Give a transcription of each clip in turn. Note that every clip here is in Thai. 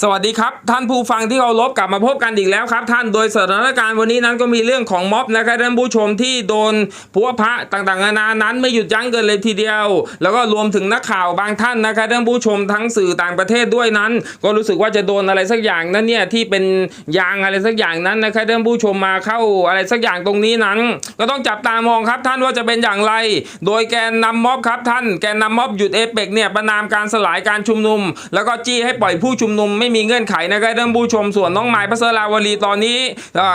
สวัสดีครับท่านผู้ฟังที่เคารพกลับมาพบกันอีกแล้วครับ ท่านโดยสถานการณ์วันนี้นั้นก็มีเรื่องของม็อบนะครับท่านผู้ชมที่โดนพวพระต่างๆนานานั้นไม่หยุดยั้งกันเลยทีเดียว แล้วก็รวมถึงนักข่าวบางท่านนะครับท่านผู้ชมทั้งสื่อต่างประเทศด้วยนั้น ก็รู้สึกว่าจะโดนอะไรสักอย่างนั้นเนี่ยที่เป็นยางอะไรสักอย่างนั้นนะครับท่านผู้ชมมาเข้าอะไรสักอย่างตรงนี้นั้น ก็ต้องจับตามองครับท่านว่าจะเป็นอย่างไร โดยแกนนำม็อบครับท่านแกนนำม็อบหยุดเอเปกเนี่ยประนามการสลายการชุมนุม แล้วก็จี้ให้ปล่อยผู้ชุมนุมไม่มีเงื่อนไขนะครับท่านผู้ชมส่วนน้องไม้พัสราวลีตอนนี้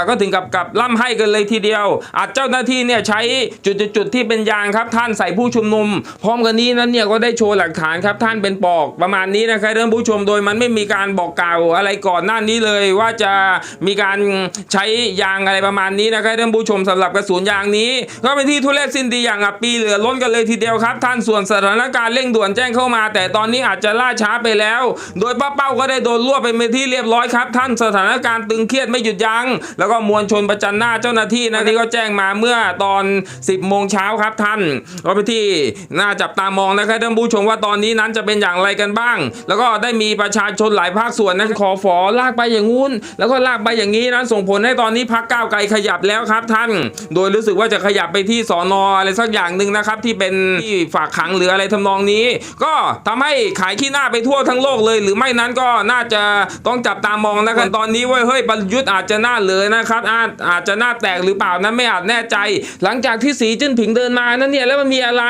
ก็ถึงกับกับล่ำให้กันเลยทีเดียว อาจเจ้าหน้าที่เนี่ยใช้จุดๆๆที่เป็นยางครับท่านใส่ผู้ชุมนุม พร้อมกันนี้นั้นเนี่ยก็ได้โชว์หลักฐานครับท่านเป็นปอกประมาณนี้นะครับท่านผู้ชมโดยมันไม่มีการบอกกล่าวอะไรก่อนหน้านี้เลยว่าจะมีการใช้ยางอะไรประมาณนี้นะครับท่านผู้ชมสำหรับกระสุนยางนี้ ก็เป็นที่ทุเรศสิ้นดีอย่างอับปีเหลือล้นกันเลยทีเดียวครับ ท่านส่วนสถานการณ์เร่งด่วนแจ้งเข้ามา แต่ตอนนี้อาจจะล่าช้าไปแล้ว โดยป้าเป้าก็ได้โดนรวบไปเป็นที่เรียบร้อยครับท่านสถานการณ์ตึงเครียดไม่หยุดยัง้งแล้วก็มวลชนประจันหน้าเจ้าหน้าที่นะที่ก็แจ้งมาเมื่อตอน 10โมงเช้าครับท่านก็เป็นที่น่าจับตามองนะครับท่านผู้ชมว่าตอนนี้นั้นจะเป็นอย่างไรกันบ้าง แล้วก็ได้มีประชาชนหลายภาคส่วนนะขอฝอลากไปอย่างงู้น แล้วก็ลากไปอย่างนี้นะส่งผลให้ตอนนี้พักก้าวไกลขยับแล้วครับท่าน โดยรู้สึกว่าจะขยับไปที่สอนออะไรสักอย่างหนึ่งนะครับที่เป็นที่ฝากขังหรืออะไรทำนองนี้ ก็ทำให้ขายขี้หน้าไปทั่วทั้งโลกเลย หรือไม่นั้นก็น่าจะต้องจับตามองนะครับตอนนี้เว้ยเฮ้ยประยุทธ์อาจจะหน้าเหลือนะครับอาจอาจจะหน้าแตกหรือเปล่านั้นไม่อาจแน่ใจ หลังจากที่สีจิ้นผิงเดินมานั้นเนี่ยแล้วมันมีอะไร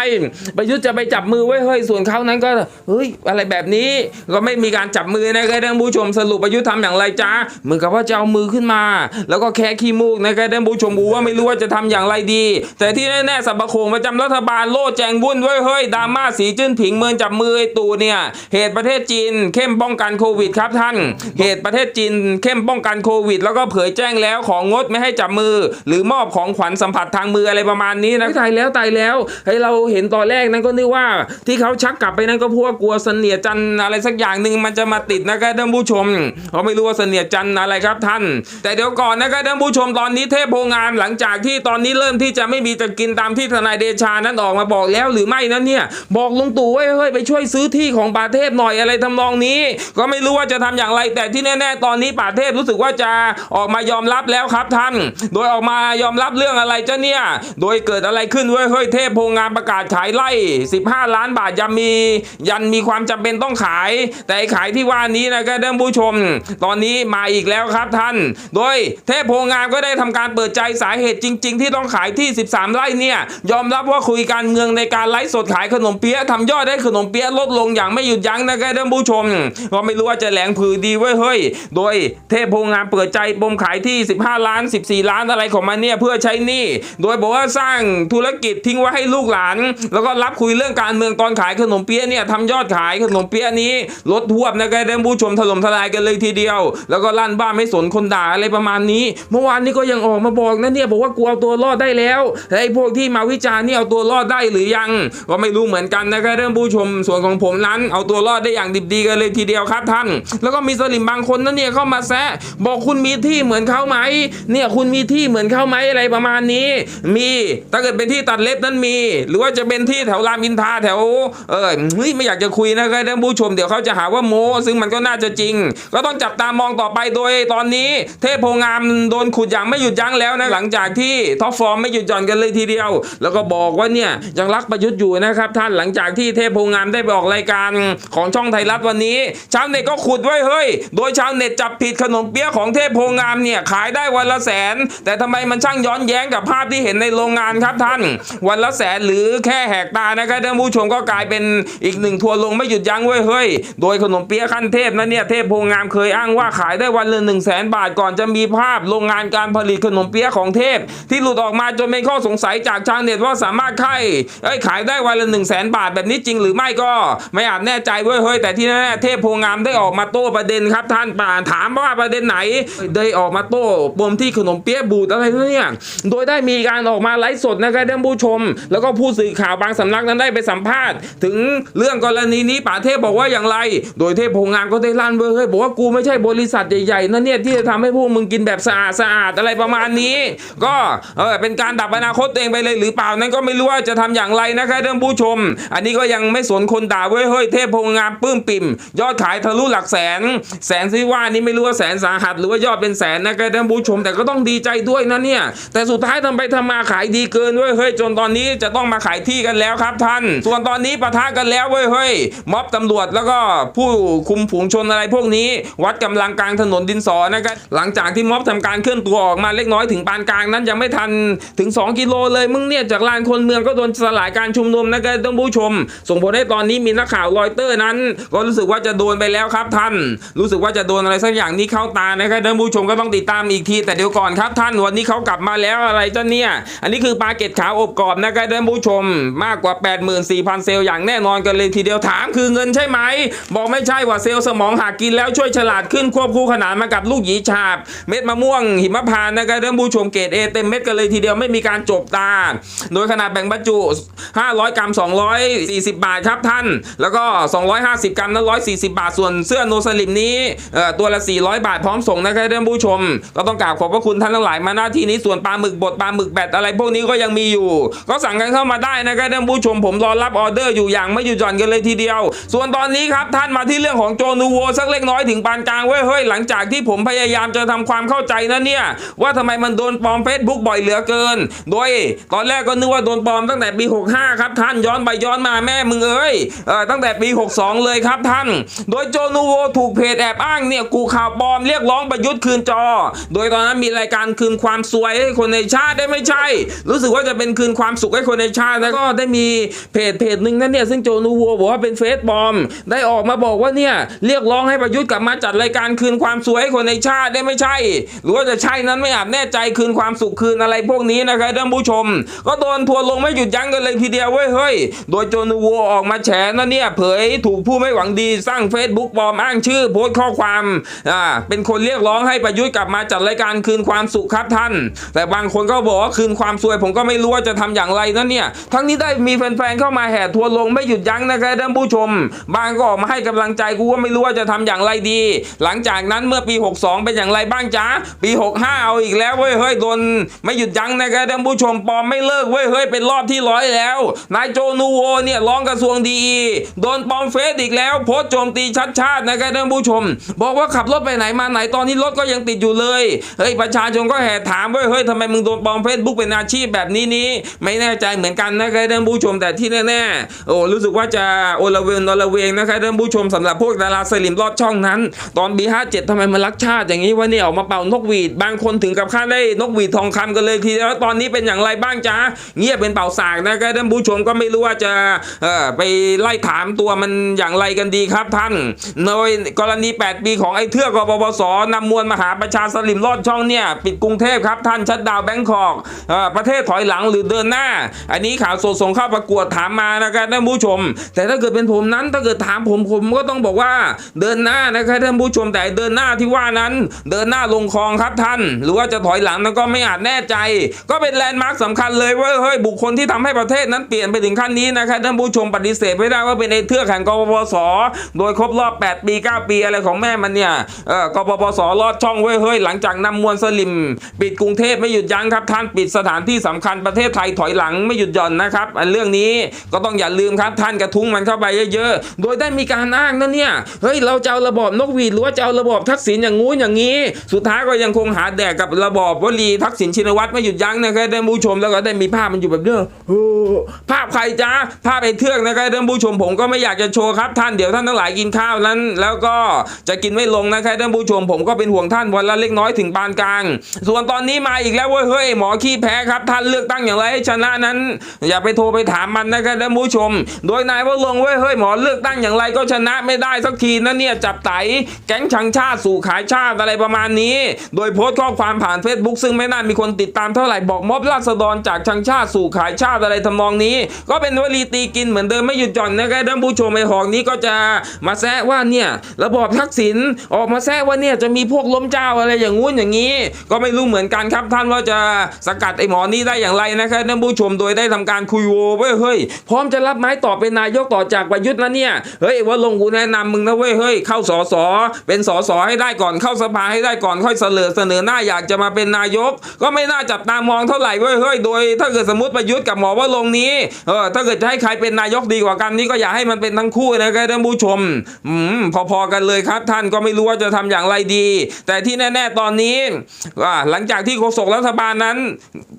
ประยุทธ์จะไปจับมือไว้ยเฮ้ยส่วนเขานั้นก็เฮ้ยอะไรแบบนี้ก็ไม่มีการจับมือนะครับท่านผู้ชมสรุปประยุทธ์ทำอย่างไรจ้าเหมือนกับว่าจะเอามือขึ้นมา แล้วก็แค่ขี้มูกนะครับท่านผู้ชมบูว่าไม่รู้ว่าจะทำอย่างไรดี แต่ที่แน่ๆสับปะโขงประจำรัฐบาลโล่แจงวุ่นไว้ยเฮ้ยดราม่าสีจิ้นผิงเมินจับมือไอ้ตู่เนี่ยเหตุประเทศจีนเข้มป้องกันโควิดครับับท่าน เหตุประเทศจีนเข้มป้องกันโควิด แล้วก็เผยแจ้งแล้วของงดไม่ให้จับมือ หรือมอบของขวัญสัมผัสทางมืออะไรประมาณนี้นะตายแล้วตายแล้วให้เราเห็นตอนแรกนั้นก็นึกว่า ที่เขาชักกลับไปนั้นก็พว่ากลัวเสนียจันอะไรสักอย่างหนึ่งมันจะมาติดนะครับท่านผู้ชมเขาไม่รู้ว่าเสนียจันอะไรครับท่าน แต่เดี๋ยวก่อนนะครับท่านผู้ชมตอนนี้เทพโพงามหลังจากที่ตอนนี้เริ่มที่จะไม่มีจะกินตามที่ทนายเดชานั้นออกมาบอกแล้วหรือไม่นั้นเนี่ย บอกลุงตู่ไว้เฮ้ยไปช่วยซื้อที่ของป่าเทพหน่อยอะไรทำนองนี้ ก็ไม่รู้ว่าจะทำอย่างไร แต่ที่แน่ๆตอนนี้ป่าเทพรู้สึกว่าจะออกมายอมรับแล้วครับท่าน โดยออกมายอมรับเรื่องอะไรเจ้าเนี่ย โดยเกิดอะไรขึ้นเว้ยเฮ้ยเทพโพงามประกาศขายไล่15 ล้านบาทยังมียันมีความจำเป็นต้องขาย แต่ขายที่ว่านี้นะครับท่านผู้ชม ตอนนี้มาอีกแล้วครับท่าน โดยเทพโพงามก็ได้ทำการเปิดใจสาเหตุจริง ๆ ที่ต้องขายที่ 13 ไร่เนี่ยยอมรับว่าคุยการเมืองในการไลฟ์สดขายขนมเปี๊ยะทำยอดได้ขนมเปี๊ยะลดลงอย่างไม่หยุดยั้งนะครับท่านผู้ชมก็ไม่รู้ว่าจะแหลงผือดีไว้ยเฮ้ย โดยเทพโพงามเปิดใจปมขายที่ 15 ล้าน 14 ล้านอะไรของมันเนี่ยเพื่อใช้หนี้ โดยบอกว่าสร้างธุรกิจทิ้งไว้ให้ลูกหลาน แล้วก็รับคุยเรื่องการเมืองตอนขายขนมเปี๊ยะเนี่ยทำยอดขายขนมเปี๊ยะนี้ลดทวบนะครับท่านผู้ชมถล่มทลายกันเลยทีเดียว แล้วก็ลั่นบ้านไม่สนคนด่าอะไรประมาณนี้ เมื่อวานนี้ก็ยังออกมาบอกนะเนี่ยบอกว่ากูเอาตัวรอดได้แล้วไอ้พวกที่มาวิจารณ์นี่เอาตัวรอดได้หรือยัง ก็ไม่รู้เหมือนกันนะครับท่านผู้ชมส่วนของผมนั้น เอาตัวรอดได้อย่างดิบดีกันเลยทีเดียวครับท่านแล้วก็มีสลิมบางคนนั่นเนี่ยเข้ามาแซะบอกคุณมีที่เหมือนเขาไหมเนี่ยคุณมีที่เหมือนเขาไหมอะไรประมาณนี้ มีถ้าเกิดเป็นที่ตัดเล็บนั้นมี หรือว่าจะเป็นที่แถวรามอินทราแถวเออเฮ้ยไม่อยากจะคุยนะครับท่านผู้ชมเดี๋ยวเขาจะหาว่าโมซึ่งมันก็น่าจะจริง ก็ต้องจับตามองต่อไปโดยตอนนี้เทพโพงามโดนขุดอย่างไม่หยุดยั้งแล้วนะหลังจากที่ท็อปฟอร์มไม่หยุดหย่อนกันเลยทีเดียว แล้วก็บอกว่าเนี่ยยังรักประยุทธ์อยู่นะครับท่านหลังจากที่เทพโพงามได้ไปออกรายการของช่องไทยรัฐวันนี้ชาวเน็ตก็ขุดดไว้เฮ้ย โดยชาวเน็ตจับผิดขนมเปี๊ยะของเทพโพงามเนี่ยขายได้วันละแสน แต่ทำไมมันช่างย้อนแย้งกับภาพที่เห็นในโรงงานครับท่าน วันละแสนหรือแค่แหกตานะครับท่านผู้ชมก็กลายเป็นอีกหนึ่งทัวร์ลงไม่หยุดยั้งเว้ยเฮ้ย โดยขนมเปี๊ยะขั้นเทพนะเนี่ยเทพโพงามเคยอ้างว่าขายได้วันละหนึ่งแสนบาทก่อนจะมีภาพโรงงานการผลิตขนมเปี๊ยะของเทพ ที่หลุดออกมาจนเป็นข้อสงสัยจากชาวเน็ตว่าสามารถขายเอ้ขายได้วันละหนึ่งแสนบาทแบบนี้จริงหรือไม่ก็ ไม่อาจแน่ใจเว้ยเฮ้ยแต่ที่แน่เทพโพงามได้ออกมาโต้ประเด็นครับท่านป่านถามว่าประเด็นไหน ได้ออกมาโต้ปมที่ขนมเปี๊ยะบูดอะไรเนี่ยโดยได้มีการออกมาไลฟ์สดนะครับท่านผู้ชม แล้วก็ผู้สื่อข่าวบางสำนักนั้นได้ไปสัมภาษณ์ ถึงเรื่องกรณีนี้ป่าเทพบอกว่าอย่างไร โดยเทพพงงามก็ได้ลั่นเว้ยเฮ้ยบอกว่ากูไม่ใช่บริษัทใหญ่ๆนะเนี่ยที่จะทำให้พวกมึงกินแบบสะอาดสะอาดอะไรประมาณนี้ ก็เออเป็นการดับอนาคตเองไปเลยหรือเปล่านั้นก็ไม่รู้ว่าจะทำอย่างไรนะครับท่านผู้ชม อันนี้ก็ยังไม่สนคนด่าเว้ยเฮ้ยเทพพงงามปลื้มปิ่ม ยอดขายทะลุหลักแสน แสนที่ว่านี่ไม่รู้ว่าแสนสาหัสหรือว่ายอดเป็นแสนนะครับท่านผู้ชมแต่ก็ต้องดีใจด้วยนะเนี่ย แต่สุดท้ายทำไปทำมาขายดีเกินเว้ยเฮ้ยจนตอนนี้จะต้องมาขายที่กันแล้วครับท่าน ส่วนตอนนี้ปะทะกันแล้วเว้ยเฮ้ยม็อบตำรวจแล้วก็ผู้คุมฝูงชนอะไรพวกนี้ วัดกำลังกลางถนนดินสอนะครับหลังจากที่ม็อบทำการเคลื่อนตัวออกมาเล็กน้อยถึงปานกลางนั้นยังไม่ทันถึง 2 กิโลเลยมึงเนี่ยจากลานคนเมืองก็โดนสลายการชุมนุมนะครับท่านผู้ชม ส่งผลให้ตอนนี้มีนักข่าวรอยเตอร์นั้น ก็รู้สึกว่าจะโดนไปแล้วครับท่านรู้สึกว่าจะโดนอะไรสักอย่างนี้เข้าตานะครับท่านผู้ชมก็ต้องติดตามอีกที แต่เดี๋ยวก่อนครับท่านวันนี้เขากลับมาแล้วอะไรจ้าเนี่ยอันนี้คือปลาเก็ตขาวอบกรอบนะครับท่านผู้ชมมากกว่า 84,000 เซลล์อย่างแน่นอนกันเลยทีเดียวถามคือเงินใช่ไหม บอกไม่ใช่ว่าเซลล์สมองหากกินแล้วช่วยฉลาดขึ้นควบคู่ขนานมากับลูกหยีฉาบ เม็ดมะม่วง หิมพานนะครับท่านผู้ชมเกรดเอเต็มเม็ดกันเลยทีเดียวไม่มีการจบตา โดยขนาดแบ่งบรรจุ 500 กรัม 240 บาทครับท่าน แล้วก็ 250 กรัมนั้น140 บาทส่วนเสื้อนสลิมนี้ตัวละ 400 บาทพร้อมส่งนะครับท่านผู้ชม ก็ต้องกราบขอบพระคุณท่านทั้งหลายมาหน้าที่นี้ส่วนปลาหมึกบดปลาหมึกแบดอะไรพวกนี้ก็ยังมีอยู่ ก็สั่งกันเข้ามาได้นะครับท่านผู้ชมผมรอรับออเดอร์อยู่อย่างไม่หยุดหย่อนกันเลยทีเดียว ส่วนตอนนี้ครับท่านมาที่เรื่องของโจนูโวสักเล็กน้อยถึงปานกลางเว้ยเฮ้ยหลังจากที่ผมพยายามจะทำความเข้าใจนะเนี่ยว่าทำไมมันโดนปลอมเฟซบุ๊กบ่อยเหลือเกิน โดย ตอนแรกก็นึกว่าโดนปลอมตั้งแต่ปี 65 ครับท่านย้อนไปย้อนมาแม่มึงเอ้ยเออตั้งแต่ปี 62 เลยครับท่าน โดยโจนูโวถูกเพจแอบอ้างเนี่ยกูข่าวปลอมเรียกร้องประยุทธ์คืนจอ โดยตอนนั้นมีรายการคืนความสวยให้คนในชาติได้ไม่ใช่ รู้สึกว่าจะเป็นคืนความสุขให้คนในชาติแล้วก็ได้มีเพจเพจหนึ่งนั่นเนี่ยซึ่งโจนูโวบอกว่าเป็นเฟซปลอมได้ออกมาบอกว่าเนี่ยเรียกร้องให้ประยุทธ์กลับมาจัดรายการคืนความสวยให้คนในชาติได้ไม่ใช่ หรือว่าจะใช่นั้นไม่อาจแน่ใจคืนความสุขคืนอะไรพวกนี้นะครับท่านผู้ชม ก็โดนทัวลงไม่หยุดยั้งกันเลยทีเดียวเว้ยเฮ้ยโดยโจนูโวออกมาแฉนะเนี่ยเผยถูกผู้ไม่หวังดีสร้าง Facebook ปลอมอ้างชื่อโพสต์ข้อความอ่าเป็นคนเรียกร้องให้ประยุทธ์กลับมาจัดรายการคืนความสุขครับท่าน แต่บางคนก็บอกว่าคืนความสวย ผมก็ไม่รู้ว่าจะทำอย่างไรนะเนี่ย ทั้งนี้ได้มีแฟนๆเข้ามาแห่ทัวร์ลงไม่หยุดยั้งนะครับท่านผู้ชม บางก็ออกมาให้กำลังใจกูก็ไม่รู้ว่าจะทำอย่างไรดี หลังจากนั้นเมื่อปี 62 เป็นอย่างไรบ้างจ๊ะปี 65 เอาอีกแล้วเว้ยเฮ้ยโดนไม่หยุดยั้งนะครับท่านผู้ชมปอมไม่เลิกเว้ยเฮ้ยเป็นรอบที่ร้อยแล้วนายโจนูโวเนี่ยร้องกระทรวงดีโดนปอมเฟซอีกแล้ว โพสต์โจมตีชัดชาตินะครับท่านผู้ชม บอกว่าขับรถไปไหนมาไหนตอนนี้รถก็ยังติดอยู่เลยเฮ้ยประชาชนก็แห่ถามว้ยเฮ้ยทำไมมึงโดนปลอมเฟซบุ๊กเป็นอาชีพแบบนี้นี้ไม่แน่ใจเหมือนกันนะครับท่านผู้ชมแต่ที่แน่ๆโอ้รู้สึกว่าจะโอละเวงนอละเวงนะครับท่านผู้ชมสำหรับพวกดาราสลิมรอดช่องนั้น ตอนปี57ทำไมมันรักชาติอย่างนี้วะเนี่ยออกมาเป่านกหวีดบางคนถึงกับค่าได้นกหวีดทองคำกันเลยทีแล้วตอนนี้เป็นอย่างไรบ้างจ๊ะเงียบเป็นเป่าสากนะครับท่านผู้ชมก็ไม่รู้ว่าจะเอ่อไปไล่ถามตัวมันอย่างไรกันดีครับท่านโดยกรณี 8 ปีของไอ้เทือกกปปสนำมวลมหาประชาสลิมรอดช่องเนี่ย ปิดกรุงเทพครับท่านชัดดาวแบงคอกเอ่อประเทศถอยหลังหรือเดินหน้า อันนี้ข่าวสดส่งเข้าประกวดถามมานะครับท่านผู้ชม แต่ถ้าเกิดเป็นผมนั้นถ้าเกิดถามผมผมก็ต้องบอกว่าเดินหน้านะครับท่านผู้ชมแต่เดินหน้าที่ว่านั้น เดินหน้าลงคลองครับท่าน หรือว่าจะถอยหลังนั้นก็ไม่อาจแน่ใจ ก็เป็นแลนด์มาร์คสำคัญเลยว่าเฮ้ยบุคคลที่ทำให้ประเทศนั้นเปลี่ยนไปถึงขั้นนี้นะครับท่านผู้ชมปฏิเสธไม่ได้ว่าเป็นไอ้เทือกแห่งกปปสโดยครบรอบ 8 ปี9 ปีอะไรของแม่มันเนี่ยเออกปปสลอดช่องเว้ยเฮ้ยหลังจากนำมวลสลิม ปิดกรุงเทพไม่หยุดยั้งครับท่านปิดสถานที่สำคัญประเทศไทยถอยหลังไม่หยุดหย่อนนะครับอันเรื่องนี้ก็ต้องอย่าลืมครับท่านกระทุ้งมันเข้าไปเยอะๆ โดยได้มีการอ้างนะเนี่ยเฮ้ยเราจะเอาระบอบนกหวีดหรือว่าจะเอาระบอบทักษิณอย่างงู้นอย่างนี้ สุดท้ายก็ยังคงหาแดกกับระบอบวลีทักษิณชินวัตรไม่หยุดยั้งนะครับท่านผู้ชมแล้วก็ได้มีภาพมันอยู่แบบเนี้ยภาพใครจ้าภาพไอ้เทือกนะครับท่านผู้ชมผมก็ไม่อยากจะโชว์ครับท่านเดี๋ยวท่านทั้งหลายกินข้าวนั้นแล้วแล้วก็จะกินไม่ลงนะครับท่านผู้ชม ผมก็เป็นห่วงท่านวันละเล็กน้อยถึงปานกลาง ส่วนตอนนี้มาอีกแล้วเว้ยเฮ้ยหมอขี้แพ้ครับท่านเลือกตั้งอย่างไรให้ชนะนั้น อย่าไปโทรไปถามมันนะครับท่านผู้ชม โดยนายว่าลงเว้ยเฮ้ยหมอเลือกตั้งอย่างไรก็ชนะไม่ได้สักทีนะเนี่ยจับไตแก๊งชังชาติสู่ขายชาติอะไรประมาณนี้ โดยโพสต์ข้อความผ่าน Facebook ซึ่งไม่น่ามีคนติดตามเท่าไหร่บอกม็อบราษฎรจากชังชาติสู่ขายชาติอะไรทำนองนี้ ก็เป็นวลีตีกินเหมือนเดิมไม่หยุดหย่อนนะครับท่านผู้ชมไอ้หอกนี้ก็จะมาแซะว่าเนี่ยระบอบทักษิณออกมาแซะว่าเนี่ยจะมีพวกล้มเจ้าอะไรอย่างงู้นอย่างนี้ ก็ไม่รู้เหมือนกันครับท่านว่าจะสกัดไอ้หมอนี้ได้อย่างไรนะครับท่านผู้ชมโดยได้ทำการคุยโวเว้ยเฮ้ยพร้อมจะรับไม้ต่อเป็นนายกต่อจากประยุทธ์นะเนี่ยเฮ้ยว่าลงกูแนะนำมึงนะเว้ยเฮ้ยเข้าสอสอเป็นสอสอให้ได้ก่อนเข้าสภาให้ได้ก่อนค่อยเสนอเสนอหน้าอยากจะมาเป็นนายก ก็ไม่น่าจับตามองเท่าไหร่เว้ยเฮ้ยโดย ถ้าเกิดสมมติประยุทธ์กับหมอว่าลงนี้เออถ้าเกิดจะให้ใครเป็นนายกดีกว่ากันนี่ก็อย่าให้มันเป็นทั้งคู่นะครับท่านผู้ชมอืมพอพอๆกันเลยครับ ท่านก็ไม่รู้ว่าจะทำอย่างไรดี แต่ที่แน่ ๆ ตอนนี้ว่าหลังจากที่โฆษกรัฐบาลนั้น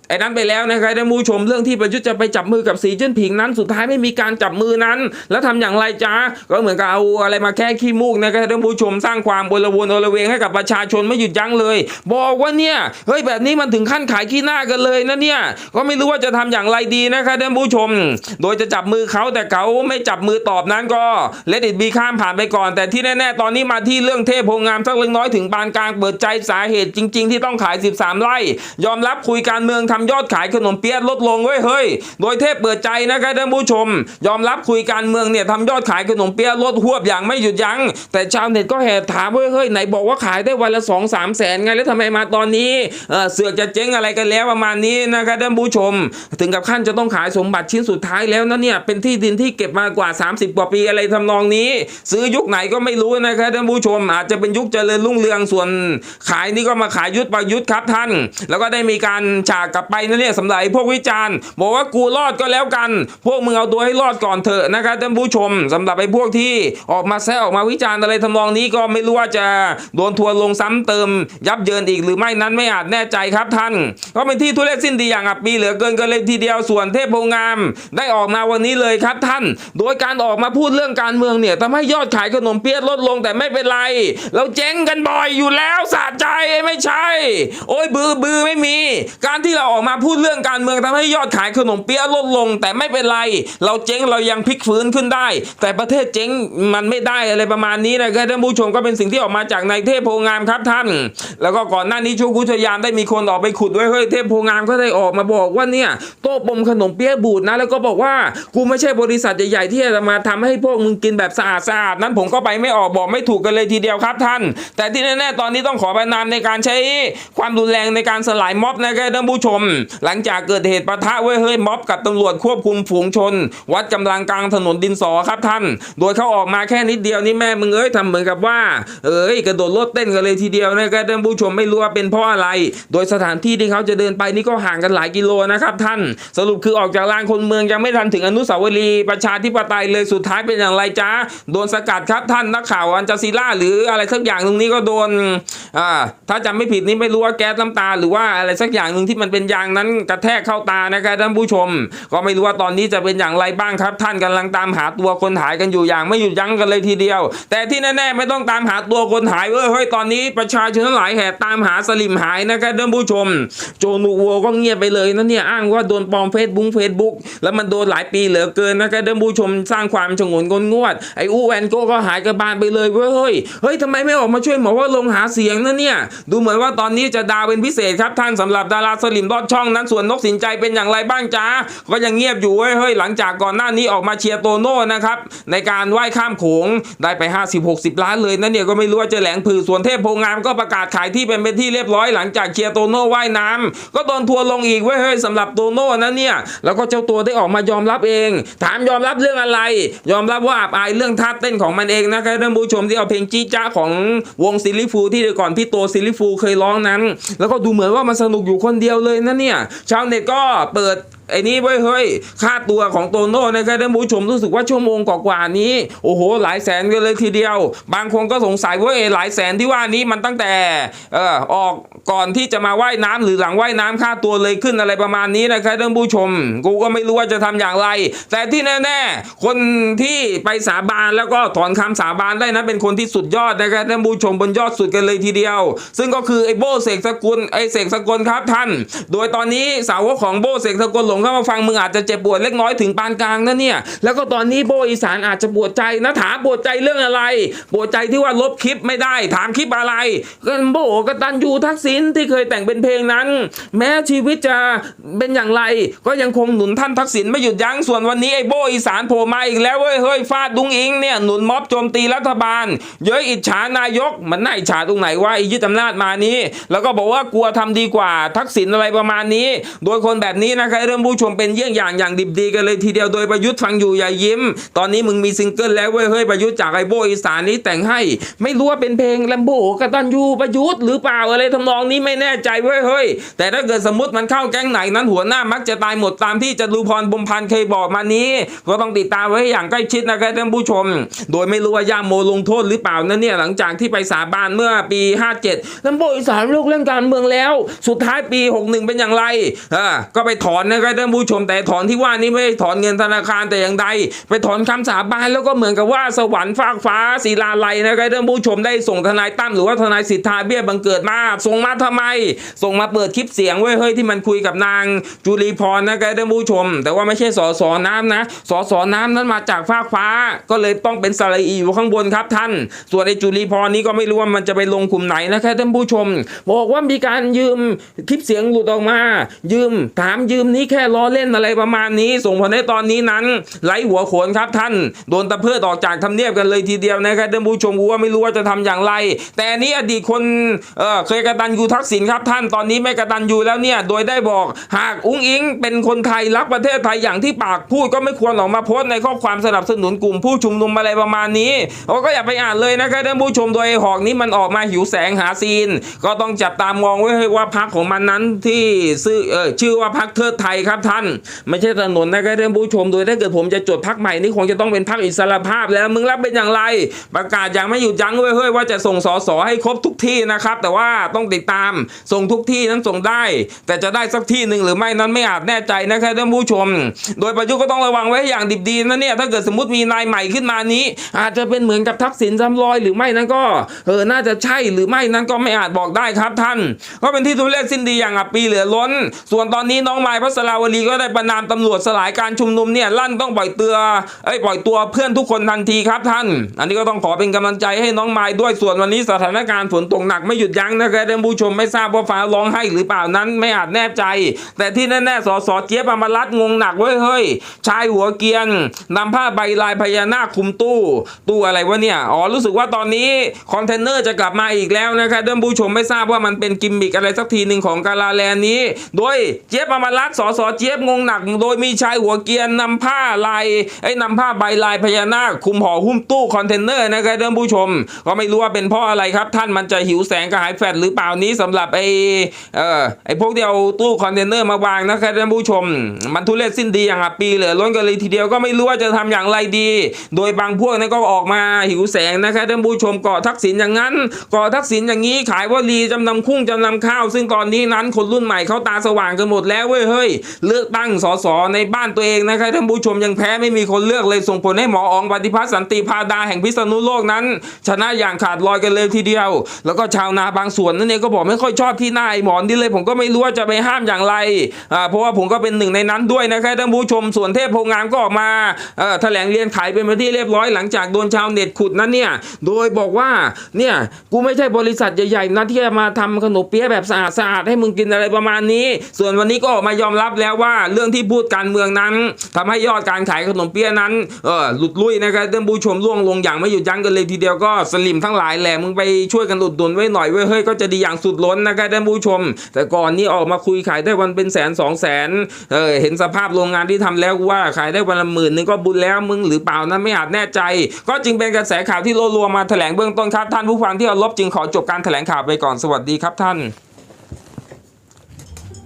ไอ้นั้นไปแล้วนะครับท่านผู้ชมเรื่องที่ประยุทธ์จะไปจับมือกับสีจิ้นผิงนั้น สุดท้ายไม่มีการจับมือนั้น แล้วทำอย่างไรจ้าก็เหมือนกับเอาอะไรมาแค่ขี้มูกนะครับท่านผู้ชมสร้างความบนระวนโอระเวงให้กับประชาชนไม่หยุดยั้งเลย บอกว่าเนี่ยเฮ้ยแบบนี้มันถึงขั้นขายขี้หน้ากันเลยนะเนี่ยก็ไม่รู้ว่าจะทำอย่างไรดีนะครับท่านผู้ชม โดยจะจับมือเขาแต่เขาไม่จับมือตอบนั้นก็เลดิตบีข้ามผ่านไปก่อนแต่ที่แน่ๆ ตอนนี้มาที่เรื่องเทพโพงามสักเล็กน้อยถึงปานกลางเปิดใจสาเหตุจริง ๆ ที่ต้องขาย 13 ไร่ ยอมรับคุยการเมืองทำยอดขายขนมเปี๊ยะลดลงเว้ยเฮ้ย โดยเทพเปิดใจนะครับท่านผู้ชม ยอมรับคุยการเมืองเนี่ยทำยอดขายขนมเปี๊ยะลดหวบอย่างไม่หยุดยั้งแต่ชาวเน็ตก็แห่ถามเว้ยเฮ้ยไหนบอกว่าขายได้วันละ2 3แสนไงแล้วทำไมมาตอนนี้เเสือกจะเจ๊งอะไรกันแล้วประมาณนี้นะครับท่านผู้ชม ถึงกับขั้นจะต้องขายสมบัติชิ้นสุดท้ายแล้วนะเนี่ยเป็นที่ดินที่เก็บมากว่า 30 กว่าปีอะไรทำนองนี้ ซื้อยุคไหนก็ไม่ไม่รู้นะครับท่านผู้ชมอาจจะเป็นยุคเจริญรุ่งเรืองส่วนขายนี่ก็มาขายยุทธประยุทธ์ครับท่าน แล้วก็ได้มีการฉากกลับไปนะเนี่ยสำหรับพวกวิจารณ์ บอกว่ากูรอดก็แล้วกัน พวกมึงเอาตัวให้รอดก่อนเถอะนะครับท่านผู้ชมสำหรับไอ้พวกที่ออกมาแซะออกมาวิจารณ์อะไรทำนองนี้ก็ไม่รู้ว่าจะโดนทัวร์ลงซ้ำเติม ยับเยินอีกหรือไม่นั้นไม่อาจแน่ใจครับท่าน ก็เป็นที่ทุเรศสิ้นดีอย่างอับปีเหลือเกินกันเลยทีเดียวส่วนเทพโพงาม ได้ออกมาวันนี้เลยครับท่าน โดยการออกมาพูดเรื่องการเมืองเนี่ยทำให้ยอดขายขนมเปี๊ยะลดลงแต่ไม่เป็นไร เราเจ๊งกันบ่อยอยู่แล้วสะใจไม่ใช่ โอ้ยบือบือไม่มี การที่เราออกมาพูดเรื่องการเมืองทำให้ยอดขายขนมเปี๊ยะลดลง แต่ไม่เป็นไร เราเจ๊งเรายังพลิกฟื้นขึ้นได้ แต่ประเทศเจ๊งมันไม่ได้อะไรประมาณนี้นะครับท่านผู้ชมก็เป็นสิ่งที่ออกมาจากนายเทพโพงามครับท่าน แล้วก็ก่อนหน้านี้ชูกุทยานได้มีคนออกไปขุดไว้เฮ้ยเทพโพงามก็ได้ออกมาบอกว่าเนี่ยโต๊ะปมขนมเปี๊ยะบูดนะ แล้วก็บอกว่ากูไม่ใช่บริษัทใหญ่ๆที่จะมาทำให้พวกมึงกินแบบสะอาดสะอาดนั้นผมก็ไปไม่ไม่ออกบอกไม่ถูกกันเลยทีเดียวครับท่าน แต่ที่แน่ๆตอนนี้ต้องขอประนามในการใช้ความรุนแรงในการสลายม็อบนะครับท่านผู้ชม หลังจากเกิดเหตุปะทะเว้ยเฮ้ยม็อบกับตำรวจควบคุมฝูงชน วัดกำลังกลางถนนดินสอครับท่าน โดยเขาออกมาแค่นิดเดียวนี่แม่มึงเอ้ยทำเหมือนกับว่า เอ้ยกระโดดรถเต้นกันเลยทีเดียวนะครับท่านผู้ชมไม่รู้ว่าเป็นเพราะอะไร โดยสถานที่ที่เขาจะเดินไปนี่ก็ห่างกันหลายกิโลนะครับท่าน สรุปคือออกจากลานคนเมืองยังไม่ทันถึงอนุสาวรีย์ประชาธิปไตยเลยสุดท้ายเป็นอย่างไรจ้าโดนสกัดครับท่านนักข่าวอันจาซีล่าหรืออะไรสักอย่างตรงนี้ก็โดนอ่าถ้าจำไม่ผิดนี่ไม่รู้ว่าแก๊สน้ำตา หรือว่าอะไรสักอย่างหนึ่งที่มันเป็นยางนั้นกระแทกเข้าตานะครับท่านผู้ชม ก็ไม่รู้ว่าตอนนี้จะเป็นอย่างไรบ้างครับ ท่านกำลังตามหาตัวคนหายกันอยู่อย่างไม่หยุดยั้งกันเลยทีเดียว แต่ที่แน่ๆไม่ต้องตามหาตัวคนหายเว้ยเฮ้ยตอนนี้ประชาชนทั้งหลายแห่ตามหาสลิมหายนะครับท่านผู้ชม โจนูโวก็เงียบไปเลยนะเนี่ยอ้างว่าโดนปลอมเฟซบุ๊กเฟซบุ๊กแล้วมันโดนหลายปีเหลือเกินนะครับท่านผู้ชมสร้างความชงนงนงวดไอ้อูแวนโกก็หายกระบาลไปเลยเว้ยเฮ้ยเฮ้ยทำไมไม่ออกมาช่วยหมอว่าลงหาเสียงนะเนี่ย ดูเหมือนว่าตอนนี้จะดาวเป็นพิเศษครับท่านสำหรับดาราสลิมรอดช่องนั้นส่วนนกสินใจเป็นอย่างไรบ้างจ้าก็ยังเงียบอยู่เว้ยเฮ้ยหลังจากก่อนหน้านี้ออกมาเชียร์โตโน่นะครับในการว่ายข้ามโขงได้ไป 50-60 ล้านเลยนั่นเนี่ยก็ไม่รู้ว่าจะแหลงผือส่วนเทพโพงามก็ประกาศขายที่เป็นเป็นที่เรียบร้อยหลังจากเชียร์โตโน่ว่ายน้ำก็โดนทัวลงอีกเว้ยเฮ้ยสำหรับโตโน่นะเนี่ยแล้วก็เจ้าตัวได้ออกมายอมรับเอง ถามยอมรับเรื่องอะไร ยอมรับว่าอับอายเรื่องท่าเต้นของมันเองนะครับท่านผู้ชมที่เอาเพลงจี้จ้าของวงซิลลิฟูที่เดี๋ยวก่อนพี่โตซิลลิฟูเคยร้องนั้น แล้วก็ดูเหมือนว่ามันสนุกอยู่คนเดียวเลยนะเนี่ยชาวเน็ตก็เปิด ไอ้นี่เว้ยเฮ้ยค่าตัวของโตโน่นะครับท่านผู้ชมรู้สึกว่าชั่วโมงกว่าๆนี้ โอ้โห หลายแสนกันเลยทีเดียว บางคนก็สงสัยว่าเอหลายแสนที่ว่านี้มันตั้งแต่เออออกก่อนที่จะมาว่ายน้ำหรือหลังว่ายน้ำค่าตัวเลยขึ้นอะไรประมาณนี้นะครับท่านผู้ชม กูก็ไม่รู้ว่าจะทำอย่างไร แต่ที่แน่ๆคนที่ไปสาบานแล้วก็ถอนคำสาบานได้นะเป็นคนที่สุดยอดนะครับท่านผู้ชมบนยอดสุดกันเลยทีเดียว ซึ่งก็คือไอ้โบเสกสกุลไอ้เสกสกุลครับท่าน โดยตอนนี้สาวกของโบเสกสกุลหลงเข้ามาฟังมึงอาจจะเจ็บปวดเล็กน้อยถึงปานกลางนะเนี่ย แล้วก็ตอนนี้โบอีสานอาจจะปวดใจนะถามปวดใจเรื่องอะไร ปวดใจที่ว่าลบคลิปไม่ได้ ถามคลิปอะไรก็โบกตันยูทักษิณที่เคยแต่งเป็นเพลงนั้น แม้ชีวิตจะเป็นอย่างไร ก็ยังคงหนุนท่านทักษิณไม่หยุดยั้งส่วนวันนี้ไอ้โบอีสานโผล่มาอีกแล้วเว้ยเฮ้ยฟาดดุงอิงเนี่ยหนุนม็อบโจมตีรัฐบาล เย้ยอิจฉานายกมันน่าอิจฉาตรงไหนว่าอ้ยึดอำนาจมานี้ แล้วก็บอกว่ากลัวทำดีกว่าทักษิณอะไรประมาณนี้ โดยคนแบบนี้นะครับเริ่มผู้ชมเป็นเยี่ยงอย่างอย่างดิบดีกันเลยทีเดียวโดยประยุทธ์ฟังอยู่อย่ายิ้ม ตอนนี้มึงมีซิงเกิลแล้วเว้ยเฮ้ยประยุทธ์จากไอโบอีสานนี้แต่งให้ ไม่รู้ว่าเป็นเพลงแลมโบกตันยูประยุทธ์หรือเปล่าอะไรทำนองนี้ไม่แน่ใจเว้ยเฮ้ยแต่ถ้าเกิดสมมติมันเข้าแก๊งไหนนั้นหัวหน้ามักจะตายหมดตามที่จตุพรบุมพันธ์เคยบอกมานี้ ก็ต้องติดตามไว้อย่างใกล้ชิดนะครับท่านผู้ชม โดยไม่รู้ว่าย่าโมลงโทษหรือเปล่านั่นเนี่ยหลังจากที่ไปสาบานเมื่อปี 57ลำโบอีสานเลิกเล่นการเมืองแล้ว สุดท้ายปี 61 เป็นอย่างไรเออก็ไปถอนนะครับท่านผู้ชมแต่ถอนที่ว่านี่ไม่ได้ถอนเงินธนาคารแต่อย่างใด ไปถอนคำสาบานแล้วก็เหมือนกับว่าสวรรค์ฟากฟ้าศิลาลัยนะครับท่านผู้ชมได้ส่งทนายตั้มหรือว่าทนายสิทธาเบี้ยบังเกิดมา ส่งมาทำไม ส่งมาเปิดคลิปเสียงเว้ยเฮ้ยที่มันคุยกับนางจุลีพรนะครับท่านผู้ชม แต่ว่าไม่ใช่สอสอน้ำนะสอสอน้ำนั้นมาจากฟากฟ้า ก็เลยต้องเป็นสระอีอยู่ข้างบนครับท่าน ส่วนไอ้จุลีพรนี้ก็ไม่รู้ว่ามันจะไปลงกลุ่มไหนนะครับท่านผู้ชม บอกว่ามีการยืมคลิปเสียงหลุดออกมา ยืมถามยืมนี้แค่ล้อเล่นอะไรประมาณนี้ ส่งผลให้ตอนนี้นั้นไหลหัวโขนครับท่าน โดนตะเพิดออกจากทำเนียบกันเลยทีเดียวนะครับท่านผู้ชมกูว่าไม่รู้ว่าจะทำอย่างไร แต่นี้อดีตคนเเคยกระตันยูทักษิณครับท่านตอนนี้ไม่กระตันยูแล้วเนี่ยโดยได้บอกหากอุ้งอิง เป็นคนไทยรักประเทศไทยอย่างที่ปากพูดก็ไม่ควรออกมาโพสต์ในข้อความสนับสนุนกลุ่มผู้ชุมนุมอะไรประมาณนี้โอ้ก็อย่าไปอ่านเลยนะครับท่านผู้ชมโดยหอกนี้มันออกมาหิวแสงหาซีน ก็ต้องจับตามองไว้ว่าพักของมันนั้นที่ซื้อออชื่อว่าพักเทิดไทยครับท่าน ไม่ใช่ถนนนะครับท่านผู้ชมโดยถ้าเกิดผมจะจดพักใหม่นี่คงจะต้องเป็นพักอิสรภาพแล้วมึงรับเป็นอย่างไร ประกาศอย่างไม่หยุดยั้งเว้ยเฮ้ยว่าจะส่งสอสอให้ครบทุกที่นะครับ แต่ว่าต้องติดตามส่งทุกที่นั้นส่งได้ แต่จะได้สักที่หนึ่งหรือไม่นั้นไม่อาจแน่ใจนะครับท่านผู้ชม โดยประยุทธ์ก็ต้องระวังไว้อย่างดิบดีนะเนี่ยถ้าเกิดสมมติมีนายใหม่ขึ้นมานี้ อาจจะเป็นเหมือนกับทักษิณซ้ำรอยหรือไม่นั้นก็เออน่าจะใช่หรือไม่นั้นก็ไม่อาจบอกได้ครับท่าน ก็เป็นที่ทุเรศสิ้นดีอย่างอับปีเหลือล้น ส่วนตอนนี้น้องไม้พัสราวลีก็ได้ประนามตำรวจสลายการชุมนุมเนี่ยลั่นต้องปล่อยเตือเอ้ยปล่อยตัวเพื่อนทุกคนทันทีครับท่าน อันนี้ก็ต้องขอเป็นกำลังใจให้น้องไม้ด้วยส่วนวันนี้สถานการณ์ฝนตกหนักไม่หยุดยั้งนะครับท่านผู้ชมไม่ทราบว่าฟ้าร้องให้หรือเปล่านั้นไม่อาจแน่ใจ แต่ที่แน่ๆสสเจี๊ยบอมรัตงงหนักเว้ยเฮ้ยชายหัวเกียนนำผ้าใบลายพญานาคคุมตู้ ตู้อะไรวะเนี่ยอ๋อรู้สึกว่าตอนนี้คอนเทนเนอร์จะกลับมาอีกแล้วนะครับท่านผู้ชมไม่ทราบว่ามันเป็นกิมมิกอะไรสักทีหนึ่งของกาลาแลนนี้ โดยเจี๊ยบอมรัตสสเจี๊ยบงงหนัก โดยมีชายหัวเกียนนำผ้าลายไอ้นำผ้าใบลายพญานาคคุมห่อหุ้มตู้คอนเทนเนอร์นะครับท่านผู้ชม ก็ไม่รู้ว่าเป็นเพราะอะไรครับ ท่านมันจะหิวแสงกระหายแฟตหรือเปล่านี้สำหรับไอ้เออไอ้พวกที่เอาตู้คอนเทนเนอร์มาวางนะครับท่านผู้ชม มันทุเรศสิ้นดีอย่างอับปีเหลือล้นกันเลยทีเดียวก็ไม่รู้ว่าจะทำอย่างไรดี โดยบางพวกนั้นก็ออกมาหิวแสงนะครับท่านผู้ชมก่อทักษิณอย่างนั้นก่อทักษิณอย่างนี้ขายวลีจำนำคุ้งจำนำข้าว ซึ่งตอนนี้นั้นคนรุ่นใหม่เขาตาสว่างกันหมดแล้วเว้ยเฮ้ยเลือกตั้งสสในบ้านตัวเองนะครับท่านผู้ชมยังแพ้ไม่มีคนเลือกเลยส่งผลให้หมออองปฏิพัฒน์สันติพาดาแห่งพิษณุโลกนั้น ชนะอย่างขาดลอยกันเลยทีเดียว แล้วก็ชาวนาบางส่วนนั่นเองก็บอกไม่ค่อยชอบที่หน้าไอหมอนนี่เลย ผมก็ไม่รู้ว่าจะไปห้ามอย่างไรอ่าเพราะว่าผมก็เป็นหนึ่งในนั้นด้วยนะครับท่านผู้ชมส่วนเทพโพงามก็ออกมาเอ่อแถลงเรียนขายเป็นไปนที่เรียบร้อยหลังจากโดนชาวเน็ตขุดนั้นเนี่ยโดยบอกว่าเนี่ยกูไม่ใช่บริษัทใหญ่ๆนะที่จะมาทำขนมเปี๊ยะแบบสะอาดสะอาดๆให้มึงกินอะไรประมาณนี้ ส่วนวันนี้ก็ออกมายอมรับแล้วว่าเรื่องที่พูดการเมืองนั้นทำให้ยอดการขายขนมเปี๊ยะนั้นเออหลุดลุ่ยนะครับท่านผู้ชมล่วงลงอย่างไม่หยุดยั้งกันเลยทีเดียวก็สลิมทั้งหลายแหละมึงไปช่วยกันอุดหนุนไว้หน่อยไว้ยเฮ้ยก็จะดีอย่างสุดล้นนะครับท่านผู้ชม แต่ก่อนนี้ออกมาคุยขายได้วันเป็นแสนสองแสนเออเห็นสภาพโรงงานที่ทำแล้วว่าขายได้วันละหมื่นนึงก็บุญแล้วมึงหรือเปล่านั้นไม่อาจแน่ใจ ก็จึงเป็นกระแสข่าวที่รัวๆมาแถลงเบื้องต้นครับท่านผู้ฟังที่เอารบจึงขอจบการแถลงข่าวไปก่อนสวัสดีครับท่าน